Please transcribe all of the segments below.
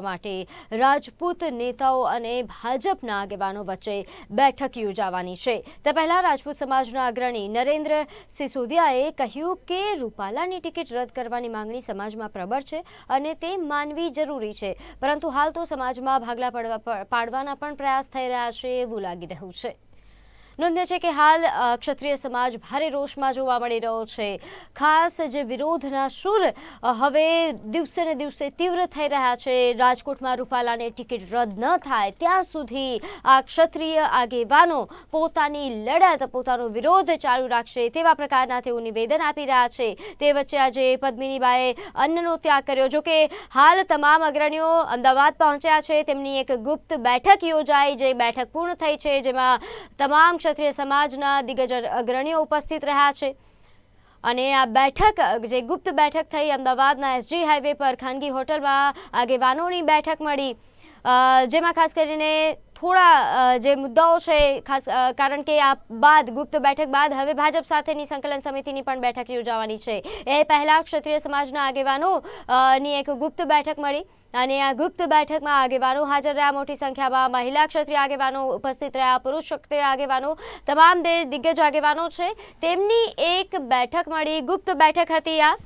માટે રાજપૂત નેતાઓ અને ભાજપના આગેવાનો વચ્ચે બેઠક યોજાવાની છે. તે પહેલા રાજપૂત સમાજના અગ્રણી નરેન્દ્ર સિસોદિયાએ કહ્યું કે રૂપાલાની ટિકિટ રદ કરવાની માંગણી સમાજમાં પ્રબળ છે અને તે માનવી જરૂરી છે. પરંતુ હાલ તો સમાજમાં ભાગલા પડવા પાડવાના પણ પ્રયાસ થઈ રહ્યા છે એવું લાગી રહ્યું છે. નોંધ્ય છે કે હાલ ક્ષત્રિય સમાજ ભારે રોષમાં જોવા મળી રહ્યો છે. ખાસ જે વિરોધના સૂર હવે દિવસે ને દિવસે તીવ્ર થઈ રહ્યા છે. રાજકોટમાં રૂપાલાને ટિકિટ રદ ન થાય ત્યાં સુધી આ ક્ષત્રિય આગેવાનો પોતાની લડત, પોતાનો વિરોધ ચાલુ રાખશે તેવા પ્રકારના તેઓ નિવેદન આપી રહ્યા છે. તે વચ્ચે આજે પદ્મિનીબાએ અન્નનો ત્યાગ કર્યો. જોકે હાલ તમામ અગ્રણીઓ અમદાવાદ પહોંચ્યા છે. તેમની એક ગુપ્ત બેઠક યોજાઈ, જે બેઠક પૂર્ણ થઈ છે, જેમાં તમામ ક્ષત્રિય સમાજના દિગ્ગજ અગ્રણીઓ ઉપસ્થિત રહ્યા છે. અને આ બેઠક, જે ગુપ્ત બેઠક થઈ, અમદાવાદના એસજી હાઈવે પર ખાનગી હોટલમાં આગેવાનોની બેઠક મળી. જેમાં ખાસ કરીને થોડા જે મુદ્દાઓ છે, ખાસ કારણ કે આ બાદ, ગુપ્ત બેઠક બાદ હવે ભાજપ સાથેની સંકલન સમિતિની પણ બેઠક યોજાવાની છે. એ પહેલાં ક્ષત્રિય સમાજના આગેવાનો ની એક ગુપ્ત બેઠક મળી. અને આ ગુપ્ત બેઠકમાં આગેવાનો હાજર રહ્યા. મોટી સંખ્યામાં મહિલા ક્ષત્રિય આગેવાનો ઉપસ્થિત રહ્યા. પુરુષ ક્ષત્રિય આગેવાનો તમામ દિગ્ગજ આગેવાનો છે. તેમની એક બેઠક મળી. ગુપ્ત બેઠક હતી આ.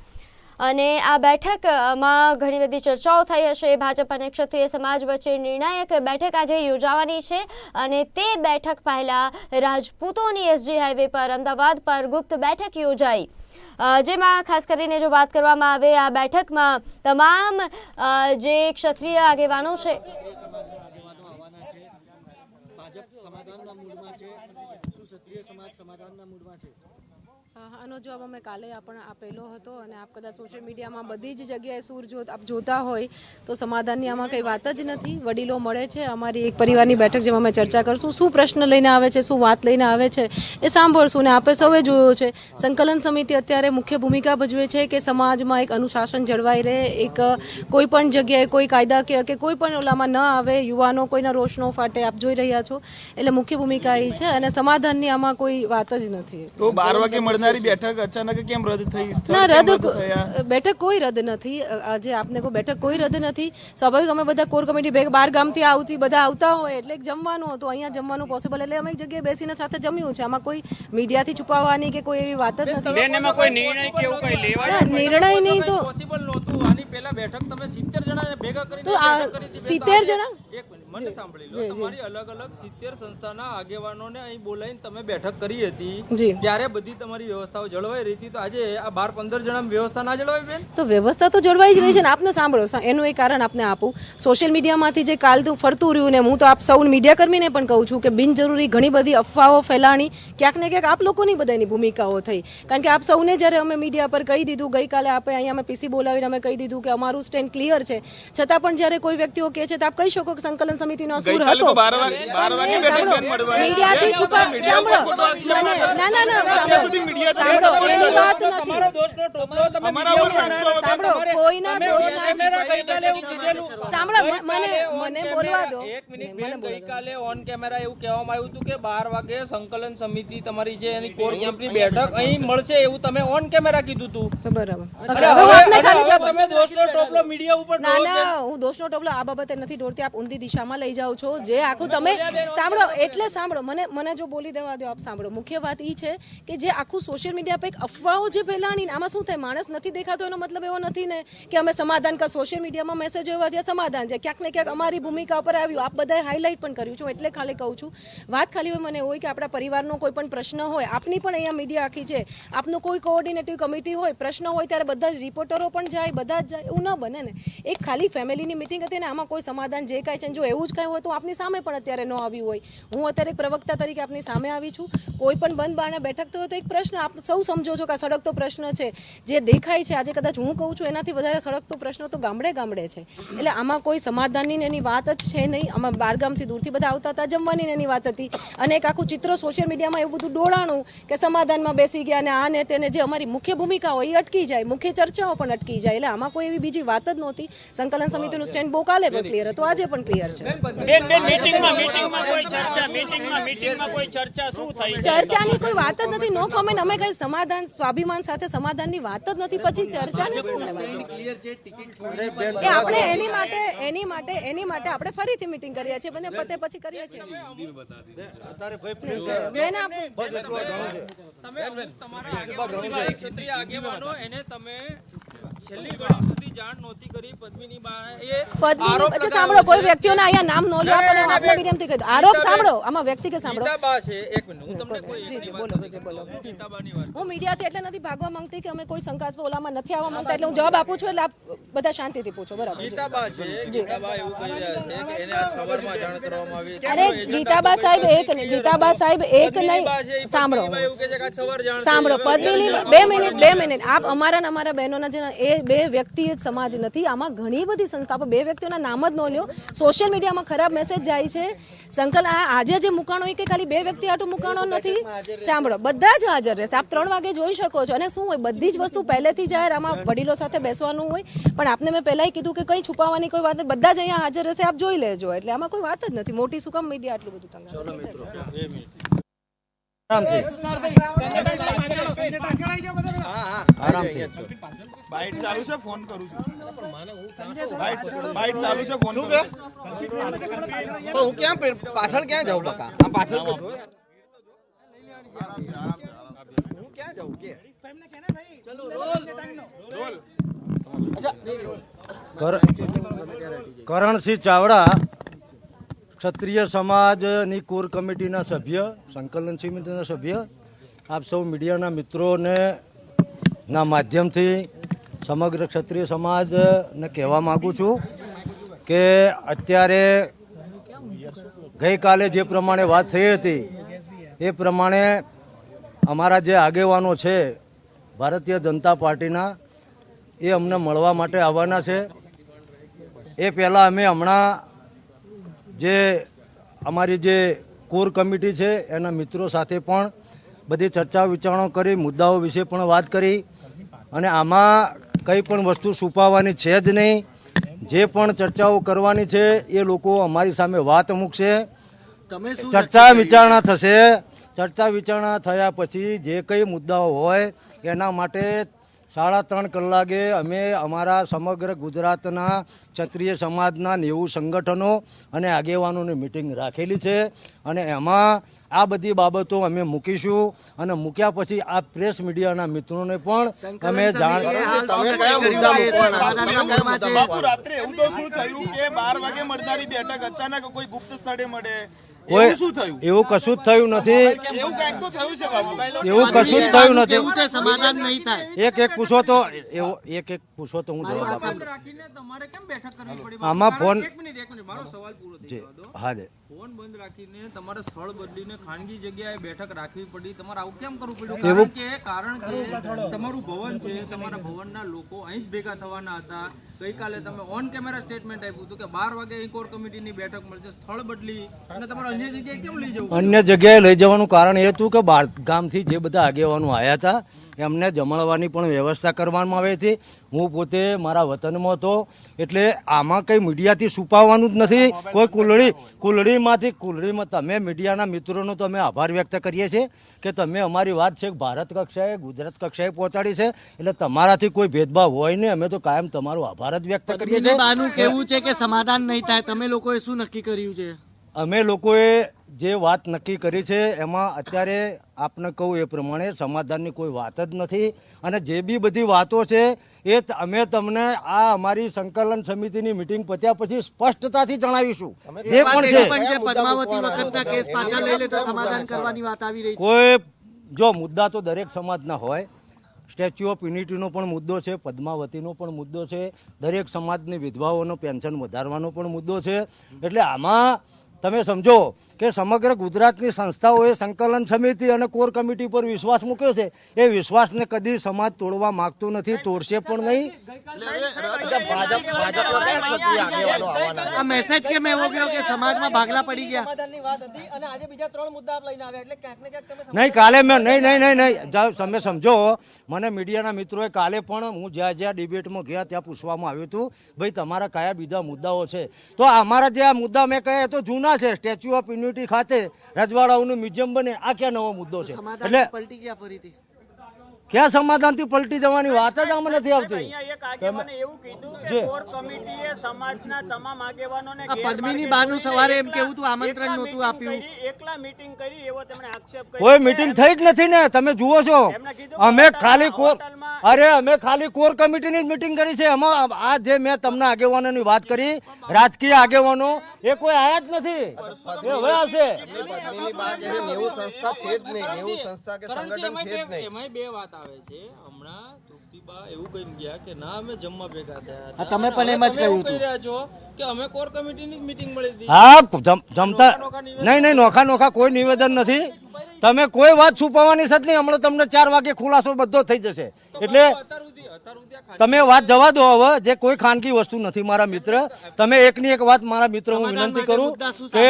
અને આ બેઠકમાં ઘણી બધી ચર્ચાઓ થઈ હશે. ભાજપ અને ક્ષત્રિય સમાજ વચ્ચે નિર્ણાયક બેઠક આજે યોજાવાની છે. અને તે બેઠક પહેલાં રાજપૂતોની એસજી હાઈવે પર, અમદાવાદ પર ગુપ્ત બેઠક યોજાઈ. જેમાં ખાસ કરીને જો વાત કરવામાં આવે, આ બેઠકમાં તમામ જે ક્ષત્રિય આગેવાનો છે. ભાજપ સમાધાનના મૂડમાં છે, શું ક્ષત્રિય સમાજ સમાધાનના મૂડમાં છે? આનો જવાબ અમે કાલે પણ આપેલો હતો અને આપ કદાચ સોશિયલ મીડિયામાં બધી જ જગ્યાએ સૂર જો, આપ જોતા હોય તો સમાધાનની આમાં કંઈ વાત જ નથી. વડીલો મળે છે, અમારી એક પરિવારની બેઠક જેમાં અમે ચર્ચા કરશું. શું પ્રશ્ન લઈને આવે છે, શું વાત લઈને આવે છે, એ સાંભળશું અને આપણે સૌએ જોયો છે. સંકલન સમિતિ અત્યારે મુખ્ય ભૂમિકા ભજવે છે કે સમાજમાં એક અનુશાસન જળવાઈ રહે, એક કોઈ પણ જગ્યાએ કોઈ કાયદાકીય કે કોઈ પણ ઓલામાં ન આવે, યુવાનો કોઈના રોષ ન ફાટે, આપ જોઈ રહ્યા છો. એટલે મુખ્ય ભૂમિકા એ છે અને સમાધાનની આમાં કોઈ વાત જ નથી. તો બાર વાગે મળનારી બેઠક અચાનક કેમ રદ થઈ? ના રદ બેઠક કોઈ રદ નથી. આજે આપને કોઈ બેઠક કોઈ રદ નથી. સ્વાભાવિક અમે બધા કોર કમિટી ભેગ બાર ગામથી આવતી બધા આવતા હોય એટલે જમવાનું હતું. અહીંયા જમવાનું પોસિબલ એટલે અમે એક જગ્યાએ બેસીને સાથે જમ્યું છે. આમાં કોઈ મીડિયાથી છુપાવવાની કે કોઈ એવી વાત જ નથી. બેન એમાં કોઈ નિર્ણય કે એવું કઈ લેવાય નિર્ણય નહીં તો પોસિબલ નહોતું. આની પહેલા બેઠક તમે 70 જણા ભેગા કરીને તો આ બેઠક કરી તો 70 આજે- જણા? મને સાંભળી લો. તમારી અલગ અલગ 70 સંસ્થાના આગેવાનોને અહીં બોલાવીને તમે બેઠક કરી હતી. ત્યારે બધી તમારી વ્યવસ્થાઓ જળવાઈ રહી હતી. તો આજે આ બાર પંદર જણા વ્યવસ્થા ના જળવાઈ બેન? તો વ્યવસ્થા તો જળવાઈ જ રહી છે ને. આપને સાંભળો એનું એ કારણ આપને આપું. સોશિયલ મીડિયામાંથી જે કાલ તું ફરતું રહ્યું ને હું તો આપ સૌ મીડિયાકર્મીને પણ કહું છું કે બિનજરૂરી ઘણી બધી અફવાઓ ફેલાણી. ક્યાંક ને ક્યાંક આપ લોકોની બધાની ભૂમિકાઓ થઈ. કારણ કે આપ સૌને જ્યારે અમે મીડિયા પર કહી દીધું ગઈકાલે આપણે અહીંયા અમે પીસી બોલાવીને અમે કહી દીધું કે અમારું સ્ટેન્ડ ક્લિયર છે. છતાં પણ જ્યારે કોઈ વ્યક્તિઓ કહે છે તો આપ કહી શકો કે સંકલન સમિતિનો ગઈકાલે હતો. મીડિયાથી છુપા સાંભળો. મને ના ના ના સાંભળો. સાંભળો એની વાત નથી. તમારો દોષનો ટોપલો તમે અમારા ઉપર નાખશો વગર સાંભળો કોઈના કીધેલું. સાંભળો મને મને બોલવા દો. એક મિનિટ મને. ગઈકાલે ઓન કેમેરા એવું કહેવામાં આવ્યું હતું કે બાર વાગે સંકલન સમિતિ તમારી જે એની કોર કેમ્પની બેઠક અહીં મળશે એવું તમે ઓન કેમેરા કીધું હતું. બરાબર. તમે દોષનો ટોપલો મીડિયા ઉપર ના ના હું દોષનો ટોપલો આ બાબતે નથી ઢોળતી આપ ઊંધી દિશામાં લઈ જાઓ છો. જે આખું તમે સાંભળો, એટલે સાંભળો. મને મને જો બોલી દેવા દો, આપ સાંભળો. મુખ્ય વાત એ છે કે જે આખું સોશિયલ મીડિયા પર એક અફવાઓ જે ફેલાણી આમાં શું થાય? માણસ નથી દેખાતો, એનો મતલબ એવો નથી ને કે અમે સમાધાન કા સોશિયલ મીડિયામાં મેસેજ એવા ત્યાં સમાધાન છે ક્યાંક ને ક્યાંક અમારી ભૂમિકા ઉપર આવ્યું. આપ બધાએ હાઇલાઇટ પણ કર્યું છું, એટલે ખાલી કહું છું. વાત ખાલી મને હોય કે આપણા પરિવારનો કોઈ પણ પ્રશ્ન હોય, આપની પણ અહીંયા મીડિયા આખી છે. આપનું કોઈ કોઓર્ડિનેટિવ કમિટી હોય, પ્રશ્ન હોય ત્યારે બધા જ રિપોર્ટરો પણ જાય, બધા જ જાય, એવું ન બને ને. એક ખાલી ફેમિલીની મિટિંગ હતી ને, આમાં કોઈ સમાધાન જે કાંઈ છે જો એવું જ કાંઈ હોય તો આપની સામે પણ અત્યારે ન આવ્યું હોય. હું અત્યારે એક પ્રવક્તા તરીકે આપની સામે આવી છું. કોઈ પણ બંધ બારણે બેઠક તો તો એક પ્રશ્ન આપ સૌ સમજો છો કે આ સળગતો પ્રશ્ન છે. જે દેખાય છે આજે કદાચ હું કહું છું એનાથી વધારે સળગતો પ્રશ્ન તો ગામડે ગામડે છે. એટલે આમાં કોઈ સમાધાનની એની વાત જ છે નહીં. આમાં બારગામથી દૂરથી બધા આવતા હતા જમવાની એની વાત હતી. અને એક આખું ચિત્ર સોશિયલ મીડિયામાં એવું બધું ડોળાણું કે સમાધાનમાં બેસી ગયા અને આ ને તેને જે અમારી મુખ્ય ભૂમિકા હોય એ અટકી જાય. મુખ્ય ચર્ચાઓ પણ અટકી જાય. એટલે આમાં કોઈ એવી બીજી વાત જ નહોતી. સંકલન સમિતિનું સ્ટેન્ડ બહુ કાલે પણ ક્લિયર હતું. આજે પણ ક્લિયર છે. બેન બેન મીટિંગમાં મીટિંગમાં કોઈ ચર્ચા મીટિંગમાં મીટિંગમાં કોઈ ચર્ચા શું થઈ? ચર્ચાની કોઈ વાત જ નથી નો કોમેન્ટ અમે કઈ સમાધાન સ્વાભિમાન સાથે સમાધાનની વાત જ નથી પછી ચર્ચાને શું કહેવાય? એ આપણે એની માટે એની માટે એની માટે આપણે ફરીથી મીટિંગ કરીએ છીએ બંને પતે પછી કરીએ છીએ. બેન તમે તમારા આગેવાનો એને તમે છેલ્લી ઘડી સુધી જાણ નહોતી કરી પદ્મિની બા પદ્મિની આરોપ સાંભળો કોઈ. વ્યક્તિઓના અહીંયા નામ નો લો આપણે આપણા મીડિયમથી કહી દો. આરોપ સાંભળો આમાં વ્યક્તિગત સાંભળો. ગીતાબા છે એક મિનિટ હું તમને કોઈ જી, જી, બોલો, જી, બોલો. ગીતાબાની વાત. હું મીડિયાથી એટલે નથી ભાગવા માંગતી કે અમે કોઈ શંકાસ્પદ ઓલામાં નથી આવવા માંગતા એટલે હું જવાબ આપું છું એટલે આપ બધા શાંતિથી પૂછો બરાબર. ગીતાબા છે ગીતાબા એવું કહી રહ્યા છે કે એને આજ સવારમાં જાણ કરવામાં આવી. અરે ગીતાબા સાહેબ એક નહીં ગીતાબા સાહેબ એક નહીં. સાંભળો. પદ્મિનીબા એવું કહે છે કે આજ સવારે જાણ સાંભળો. પદ્મિની બે મિનિટ બે મિનિટ. આપ અમારા ને અમારા બહેનોના જે એ બે વ્યક્તિ સમાજ નથી. આમાં ઘણી બધી સંસ્થાઓ બે વ્યક્તિઓના નામ જ ન લ્યો. સોશિયલ મીડિયામાં ખરાબ મેસેજ જાય છે. સંકલ આજે જે મુકાણો, એ કે ખાલી બે વ્યક્તિ આટલું મુકાણો નથી. ચામડો, બધા જ હાજર રહેશે. આપ ત્રણ વાગે જોઈ શકો છો. અને શું હોય, બધી જ વસ્તુ પહેલેથી જાહેર આમાં વડીલો સાથે બેસવાનું હોય. પણ આપને મેં પહેલાંય કીધું કે કંઈ છુપાવવાની કોઈ વાત બધા જ અહીંયા હાજર રહેશે. આપ જોઈ લેજો. એટલે આમાં કોઈ વાત જ નથી. મોટી શું કામ મીડિયા આટલું બધું તંગ બાઇટ ચાલુ છે ફોન કરું છું. બાઇટ ચાલુ છે ફોન કે હું ક્યાં પાછળ ક્યાં જાઉં બકા? આ પાછળ હું ક્યાં જાઉં? કે? કર- કરણસિંહ ચાવડા ક્ષત્રિય સમાજની કોર કમિટીના સભ્ય, સંકલન સમિતિના સભ્ય, આપ સૌ મીડિયાના મિત્રોને ના માધ્યમથી સમગ્ર ક્ષત્રિય સમાજને કહેવા માગું છું કે અત્યારે ગઈકાલે જે પ્રમાણે વાત થઈ હતી, એ પ્રમાણે અમારા જે આગેવાનો છે, ભારતીય જનતા પાર્ટીના, એ અમને મળવા માટે આવવાના છે. એ પહેલાં અમે હમણાં જે અમારી જે કોર કમિટી છે એના મિત્રો સાથે પણ બધી ચર્ચા વિચારણો કરી મુદ્દાઓ વિશે પણ વાત કરી. અને આમાં કંઈ પણ વસ્તુ છુપાવવાની છે જ નહીં. જે પણ ચર્ચાઓ કરવાની છે એ લોકો અમારી સામે વાત મૂકશે. તમે ચર્ચા વિચારણા થશે. ચર્ચા વિચારણા થયા પછી જે કંઈ મુદ્દાઓ હોય એના માટે સાડા ત્રણ કલાકે અમે અમારા સમગ્ર ગુજરાતના ક્ષત્રિય સમાજના નેવું સંગઠનો અને આગેવાનોની મિટિંગ રાખેલી છે. અને એમાં આ બધી બાબતો અમે મૂકીશું અને મૂક્યા પછી આ પ્રેસ મીડિયાના મિત્રોને પણ અમે જાણ રાત્રે એવું તો શું થયું કે બાર વાગે મળનારી બેઠક અચાનક કોઈ ગુપ્ત સ્થળે મળે કોઈ એવું શું થયું? એવું કશું જ થયું નથી. એવું કંઈક તો થયું છે બાપુ એવું કશું જ થયું નથી. સમાધાન નહીં થાય. એક એક પૂછો તો એવો એક એક પૂછો તો હું જવાબ આપું. બંધ રાખીને તમારે કેમ બેઠક કરવી પડી આમાં ફોન એક મિનિટ એક મિનિટ. મારો સવાલ પૂરો થઈ જવા દો. હા જી. ફોન બંધ રાખીને તમારે સ્થળ બદલીને ખાનગી જગ્યાએ બેઠક રાખવી પડી. તમારે આવું કેમ કરવું પડ્યું? કારણ કે કારણ કે તમારું ભવન છે તમારા ભવનના લોકો અહીં જ ભેગા થવાના હતા. ગઈકાલે તમે ઓન કેમેરા સ્ટેટમેન્ટ આપ્યું હતું કે બાર વાગે અહીં કોર કમિટીની બેઠક મળશે સ્થળ બદલી અને તમારે અન્ય જગ્યાએ કેમ લઈ જવું? અન્ય જગ્યાએ લઈ જવાનું કારણ એ હતું કે બાર ગામથી જે બધા આગેવાનો આવ્યા હતા એમને જમણવાની પણ વ્યવસ્થા કરવામાં આવી હતી. હું પોતે મારા વતનમાં હતો એટલે આમાં કંઈ મીડિયાથી છુપાવવાનું જ નથી. કોઈ કુલડી કુલડી કુલડીમાંથી કુલડીમાં તમે મીડિયાના મિત્રોનો તો અમે આભાર વ્યક્ત કરીએ છીએ કે તમે અમારી વાત છે ભારત કક્ષાએ ગુજરાત કક્ષાએ પહોંચાડી છે. એટલે તમારાથી કોઈ ભેદભાવ હોય નહીં. અમે તો કાયમ તમારો આભાર જ વ્યક્ત કરીએ છીએ. કેવું છે કે સમાધાન નહીં થાય. તમે લોકોએ શું નક્કી કર્યું છે? અમે લોકોએ જે વાત નક્કી કરી છે એમાં અત્યારે આપને કહું એ પ્રમાણે સમાધાનની કોઈ વાત જ નથી. અને જે બી બધી વાતો છે એ અમે તમને આ અમારી સંકલન સમિતિની મિટિંગ પત્યા પછી સ્પષ્ટતાથી જણાવીશું. જે પણ છે. કોઈ જો મુદ્દા તો દરેક સમાજના હોય. સ્ટેચ્યુ ઓફ યુનિટીનો પણ મુદ્દો છે પદ્માવતીનો પણ મુદ્દો છે દરેક સમાજની વિધવાઓનો પેન્શન વધારવાનો પણ મુદ્દો છે. એટલે આમાં તમે સમજો કે સમગ્ર ગુજરાતની સંસ્થાઓએ સંકલન સમિતિ અને કોર કમિટી પર વિશ્વાસ મૂક્યો છે. એ વિશ્વાસને કદી સમાજ તોડવા માંગતો નથી તોડશે પણ નહીં. આ મેસેજ કેમ એવો ગયો કે સમાજમાં ભાગલા પડી ગયા? સમાધાનની વાત હતી અને આજે બીજા ત્રણ મુદ્દા આપ લઈને આવ્યા એટલે ક્યાંક ને ક્યાંક તમે નહીં કાલે મેં નહીં નહીં નહીં નહીં. તમે સમજો. મને મીડિયાના મિત્રોએ કાલે પણ હું જ્યાં જ્યાં ડિબેટમાં ગયા ત્યાં પૂછવામાં આવ્યું હતું ભાઈ તમારા કયા બીજા મુદ્દાઓ છે? તો અમારા જે આ મુદ્દા મેં કહ્યા એ તો જૂના છે. સ્ટેચ્યુ ઓફ યુનિટી ખાતે રજવાડાઓનું મ્યુઝિયમ બને. આ ક્યાં નવો મુદ્દો છે? એટલે પલટી ગયા ફરીથી. ક્યાં સમાધાનથી પલટી જવાની વાત જ આમ નથી આવતી? અહીંયા એક આગેવાને એવું કીધું જે. કે કોર કમિટીએ સમાજના તમામ આગેવાનોને આ પદ્મિની બાનું સવારે એમ કેવું તું આમંત્રણ નહોતું આપ્યું? એકલા મીટિંગ કરી એવો તેમણે આક્ષેપ કોઈ મીટિંગ થઈ જ નથી ને તમે જુઓ છો. અમે ખાલી કોર અરે અમે ખાલી કોર કમિટીની જ મીટિંગ કરી છે. એમાં આ જે મેં તમને આગેવાનોની વાત કરી રાજકીય આગેવાનો એ કોઈ આયા જ નથી. એ હવે આવશે. પદ્મિની બા કહે છે, નેવું સંસ્થા છે જ નહીં સંસ્થા કે સંગઠન છે જ નહીં. બે વાત આવે છે. હમણાં તૃપ્તિબા એવું કહી ગયા કે ના અમે જમવા ભેગા થયા તમે પણ એમ જ કહ્યું છો કે અમે કોર કમિટીની જ મીટિંગ મળી હતી. હા જમતા નહીં નહીં નોખા નોખા કોઈ નિવેદન નથી. તમે કોઈ વાત છુપાવવાની સત નહીં. હમણાં તમને ચાર વાગે ખુલાસો બધો થઈ જશે. એટલે તમે વાત જવા દો હવે. જે કોઈ ખાનગી વસ્તુ નથી મારા મિત્ર. તમે એકની એક વાત મારા મિત્ર હું વિનંતી કરું કે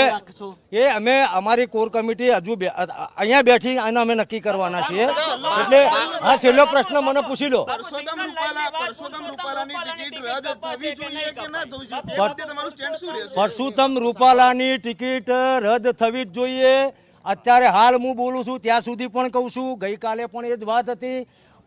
એ અમે અમારી કોર કમિટી હજુ બે- અહીંયા બેઠી અને અમે નક્કી કરવાના છીએ. એટલે આ છેલ્લો પ્રશ્ન મને પૂછી લો. પરસોત્તમ રૂપાલાની ટિકિટ રદ થવી જ જોઈએ? અત્યારે હાલ હું બોલું છું, ત્યાં સુધી પણ કહું છું, ગઈકાલે પણ એ જ વાત હતી.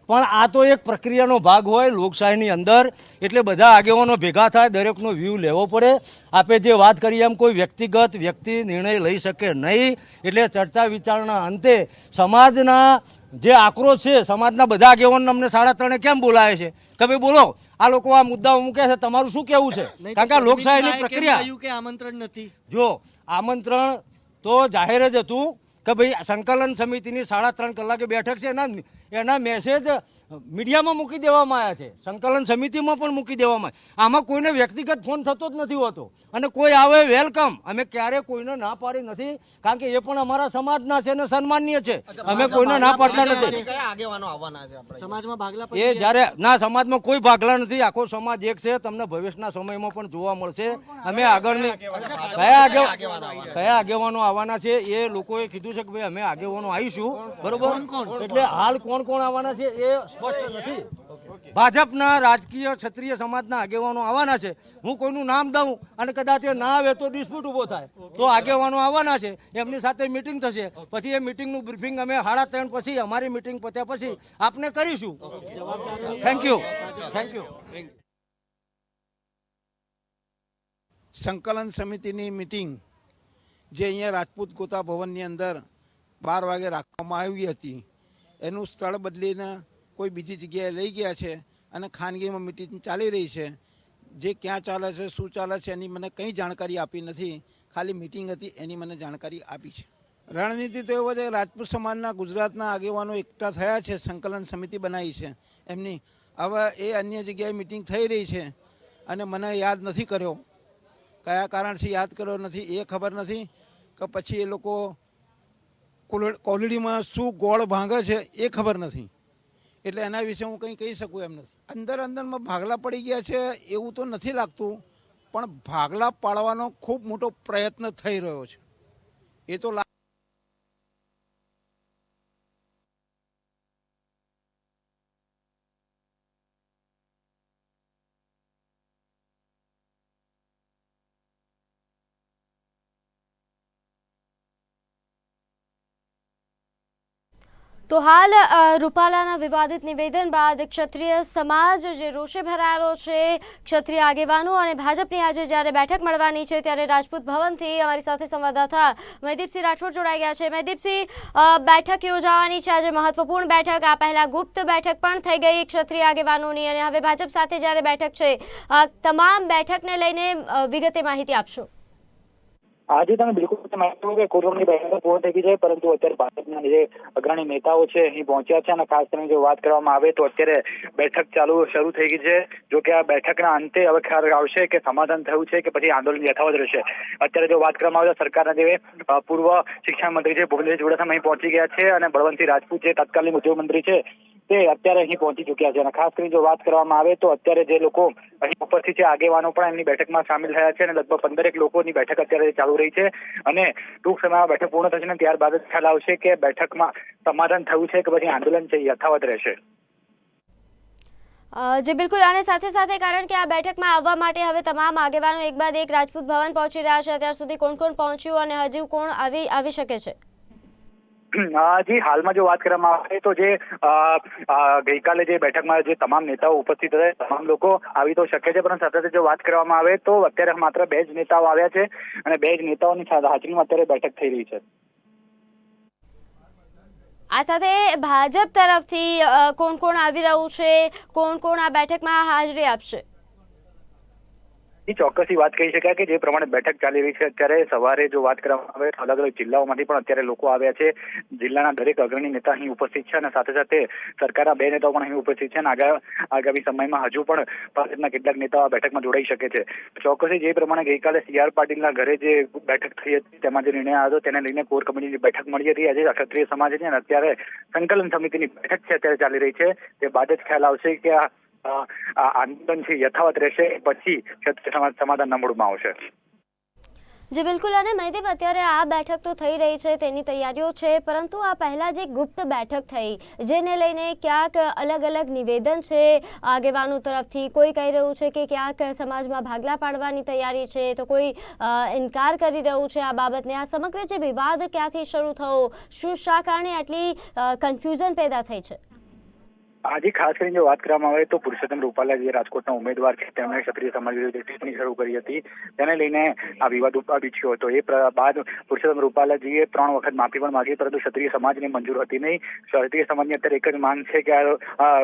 પણ આ તો એક પ્રક્રિયાનો ભાગ હોય લોકશાહીની અંદર, એટલે બધા આગેવાનો ભેગા થાય, દરેકનો વ્યૂ લેવો પડે. આપે જે વાત કરી, એમ કોઈ વ્યક્તિગત વ્યક્તિ નિર્ણય લઈ શકે નહીં. એટલે ચર્ચા વિચારણા અંતે સમાજના જે આક્રોશ છે સમાજના બધા આગેવાનો અમને સાડા ત્રણે કેમ બોલાવે છે? કે ભાઈ બોલો આ લોકો આ મુદ્દાઓ મૂકે છે તમારું શું કેવું છે? કારણ કે આ લોકશાહીની પ્રક્રિયા. કે આમંત્રણ નથી? જો આમંત્રણ તો જાહેર જ હતું કે ભાઈ સંકલન સમિતિની સાડા ત્રણ કલાકે બેઠક છે એના એના મેસેજ મીડિયામાં મૂકી દેવામાં આવ્યા છે. સંકલન સમિતિમાં પણ મૂકી દેવામાં આવ્યા. આમાં કોઈને વ્યક્તિગત ફોન થતો જ નથી હોતો. અને કોઈ આવે વેલકમ અમે ક્યારે કોઈને ના પાડી નથી. કારણ કે એ પણ અમારા સમાજના છે અને સન્માનીય છે. અમે કોઈને ના પાડતા નથી. કયા આગેવાનો આવવાના છે આપણે? સમાજમાં ભાગલા પડી એ જ્યારે ના સમાજમાં કોઈ ભાગલા નથી. આખો સમાજ એક છે. તમને ભવિષ્યના સમયમાં પણ જોવા મળશે. અમે આગળની કયા આગેવા કયા આગેવાનો આવવાના છે એ લોકોએ કીધું છે કે ભાઈ અમે આગેવાનો આવીશું. બરોબર? એટલે હાલ કોણ કોણ આવવાના છે એ સ્પષ્ટ નથી. ભાજપના રાજકીય ક્ષત્રિય સમાજના આગેવાનો આવવાના છે. હું કોઈનું નામ દઉં અને કદાચ એ ના આવે તો ડિસ્પ્યુટ ઊભો થાય. તો આગેવાનો આવવાના છે. એમની સાથે મિટિંગ થશે. પછી એ મિટિંગનું બ્રીફિંગ અમે સાડા ત્રણ પછી, અમારી મિટિંગ પત્યા પછી આપને કરીશું. થેન્ક યુ થેન્ક યુ સંકલન સમિતિની મિટિંગ જે અહીંયા રાજપૂત ગોતા ભવનની અંદર બાર વાગે રાખવામાં આવી હતી એનું સ્થળ બદલીને કોઈ બીજી જગ્યાએ લઈ ગયા છે અને ખાનગીમાં મિટિંગ ચાલી રહી છે. જે ક્યાં ચાલે છે, શું ચાલે છે એની મને કંઈ જાણકારી આપી નથી. ખાલી મિટિંગ હતી, એની મને જાણકારી આપી છે. રણનીતિ તો એવો છે, રાજપૂત સમાજના ગુજરાતના આગેવાનો એકઠા થયા છે, સંકલન સમિતિ બનાવી છે. એમની હવે એ અન્ય જગ્યાએ મિટિંગ થઈ રહી છે અને મને યાદ નથી કર્યો. કયા કારણથી યાદ કર્યો નથી એ ખબર નથી. કે પછી એ લોકો કોલડીમાં શું ગોળ ભાંગે છે એ ખબર નથી. એટલે એના વિશે હું કંઈ કહી શકું એમ નથી. અંદર અંદરમાં ભાગલા પડી ગયા છે એવું તો નથી લાગતું, પણ ભાગલા પાડવાનો ખૂબ મોટો પ્રયત્ન થઈ રહ્યો છે. એ તો તો હાલ રૂપાલાના વિવાદિત નિવેદન બાદ ક્ષત્રિય સમાજ જે રોષે ભરાયેલો છે, ક્ષત્રિય આગેવાનો અને ભાજપની આજે જ્યારે બેઠક મળવાની છે ત્યારે રાજપૂત ભવનથી અમારી સાથે સંવાદદાતા મહેદીપસિંહ રાઠોડ જોડાઈ ગયા છે. મહેદીપસિંહ બેઠક યોજાવાની છે. આજે મહત્વપૂર્ણ બેઠક. આ પહેલાં ગુપ્ત બેઠક પણ થઈ ગઈ ક્ષત્રિય આગેવાનોની અને હવે ભાજપ સાથે જ્યારે બેઠક છે તમામ બેઠકને લઈને વિગતે માહિતી આપશો. આજે તમે બિલકુલ માહિતી કે કોરમની બેઠક પૂર્ણ થઈ ગઈ છે, પરંતુ અત્યારે ભાજપના જે અગ્રણી નેતાઓ છે, અહીં પહોંચ્યા છે અને ખાસ કરીને જો વાત કરવામાં આવે તો અત્યારે બેઠક ચાલુ, શરૂ થઈ ગઈ છે. જો કે આ બેઠકના અંતે હવે ખ્યાલ આવશે કે સમાધાન થયું છે કે પછી આંદોલન યથાવત રહેશે. અત્યારે જો વાત કરવામાં આવે તો સરકારના જે પૂર્વ શિક્ષણ મંત્રી છે ભૂપેન્દ્ર ચુડાસમા અહીં પહોંચી ગયા છે અને બળવંતસિંહ રાજપૂત જે તત્કાલીન ઉદ્યોગ મંત્રી છે તે અત્યારે અહીં પહોંચી ચુક્યા છે. અને ખાસ કરીને જો વાત કરવામાં આવે તો અત્યારે જે લોકો અહીં ઉપસ્થિત છે, આગેવાનો પણ એમની બેઠકમાં સામેલ થયા છે અને લગભગ પંદરેક લોકોની બેઠક અત્યારે ચાલુ રહી છે. અને ટૂંક સમયમાં બેઠક પૂર્ણ થશે ને ત્યારબાદ જ ખ્યાલ આવશે કે બેઠકમાં સમાધાન થયું છે કે પછી આંદોલન છે યથાવત રહેશે. જે બિલકુલ, અને સાથે સાથે કારણ કે આ બેઠકમાં આવવા માટે હવે તમામ આગેવાનો એક બાદ એક રાજપૂત ભવન પહોંચી રહ્યા છે. અત્યાર સુધી કોણ કોણ પહોંચ્યું અને હજુ કોણ આવી આવી શકે છે? જી, હાલમાં જો વાત કરવામાં આવે તો જે ગઈકાલે જે બેઠકમાં જે તમામ નેતાઓ ઉપસ્થિત હતા તમામ લોકો આવી તો શકે છે, પરંતુ સાથે જો વાત કરવામાં આવે તો અત્યારે માત્ર બે જ નેતાઓ આવ્યા છે અને બે જ નેતાઓની હાજરીમાં અત્યારે બેઠક થઈ રહી છે. આ સાથે ભાજપ તરફથી કોણ કોણ આવી રહ્યું છે? કોણ કોણ આ બેઠકમાં હાજરી આપશે? એ ચોક્કસી વાત કહી શકાય કે જે પ્રમાણે બેઠક ચાલી રહી છે. અત્યારે સવારે જો વાત કરવામાં આવે તો અલગ અલગ જિલ્લાઓમાંથી પણ અત્યારે લોકો આવ્યા છે. જિલ્લાના દરેક અગ્રણી નેતા અહીં ઉપસ્થિત છે અને સાથે સાથે સરકારના બે નેતાઓ પણ અહીં ઉપસ્થિત છે અને આગા આગામી સમયમાં હજુ પણ ભાજપના કેટલાક નેતાઓ આ બેઠકમાં જોડાઈ શકે છે. ચોક્કસી જે પ્રમાણે ગઈકાલે સી આર પાટીલના ઘરે જે બેઠક થઈ હતી, તેમાં જે નિર્ણય આવ્યો તેને લઈને કોર કમિટીની બેઠક મળી હતી, આજે ક્ષત્રિય સમાજ છે અને અત્યારે સંકલન સમિતિની બેઠક છે, અત્યારે ચાલી રહી છે. તે બાદ જ ખ્યાલ આવશે કે આ આંદોલન છે, યથાવત રહેશે, પછી ક્ષત્રિય સમાજ સમાધાનના મૂળમાં આવશે. જે, બિલકુલ. અને મહિદેવ અત્યારે આ બેઠક તો થઈ રહી છે, તેની તૈયારીઓ છે, પરંતુ આ પહેલા જે ગુપ્ત બેઠક થઈ, જેને લઈને ક્યાંક અલગ અલગ નિવેદન છે, આગેવાનો તરફથી. કોઈ કહી રહ્યું છે કે ક્યાંક સમાજમાં ભાગલા પાડવાની તૈયારી છે, તો કોઈ ઇનકાર કરી રહ્યું છે આ બાબતને. આ સમગ્ર જે વિવાદ ક્યાંથી શરૂ થયો, શું શા કારણે આટલી કન્ફ્યુઝન પેદા થઈ છે? આજે ખાસ કરીને જો વાત કરવામાં આવે તો પુરુષોત્તમ રૂપાલા જે રાજકોટના ઉમેદવાર છે, તેમણે ક્ષત્રિય સમાજ વિરુદ્ધ ટિપ્પણી શરૂ કરી હતી. તેને લઈને આ વિવાદ ઉપાડ્યો હતો. એ બાદ પુરુષોત્તમ રૂપાલાજીએ ત્રણ વખત માફી પણ માગી, પરંતુ ક્ષત્રિય સમાજને મંજૂર હતી નહીં. ક્ષત્રિય સમાજની અત્યારે એક જ માંગ છે કે આ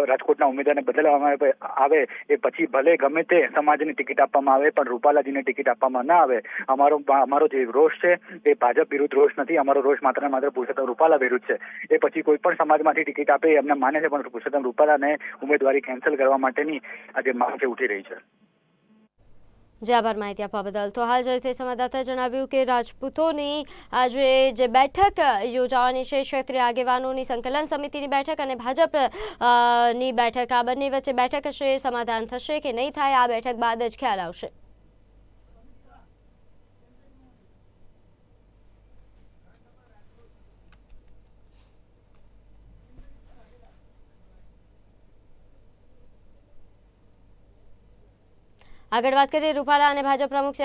રાજકોટના ઉમેદવારને બદલવામાં આવે- એ પછી ભલે ગમે તે સમાજની ટિકિટ આપવામાં આવે, પણ રૂપાલાજીને ટિકિટ આપવામાં ના આવે. અમારો અમારો જે રોષ છે, એ ભાજપ વિરુદ્ધ રોષ નથી. અમારો રોષ માત્ર માત્ર પુરુષોત્તમ રૂપાલા વિરુદ્ધ છે. એ પછી કોઈ પણ સમાજમાંથી ટિકિટ આપે એમને માને છે, પણ પુરુષોત્તમ રૂપાલાને ઉમેદવારી કેન્સલ કરવા માટેની આજે માંગ ઉઠી રહી છે. જે આભાર માહિતી આપવા બદલ. તો હાલ જયથી સંવાદદાતાએ જણાવ્યું કે રાજપૂતોની આજે જે બેઠક યોજાવાની છે, ક્ષેત્રીય આગેવાનોની સંકલન સમિતિની બેઠક અને ભાજપની બેઠક, આ બંને વચ્ચે બેઠક હશે સમાધાન થશે કે નહીં થાય, આ બેઠક બાદ જ ખ્યાલ આવશે. આગળ વાત કરીએ રૂપાલા અને ભાજપ પ્રમુખ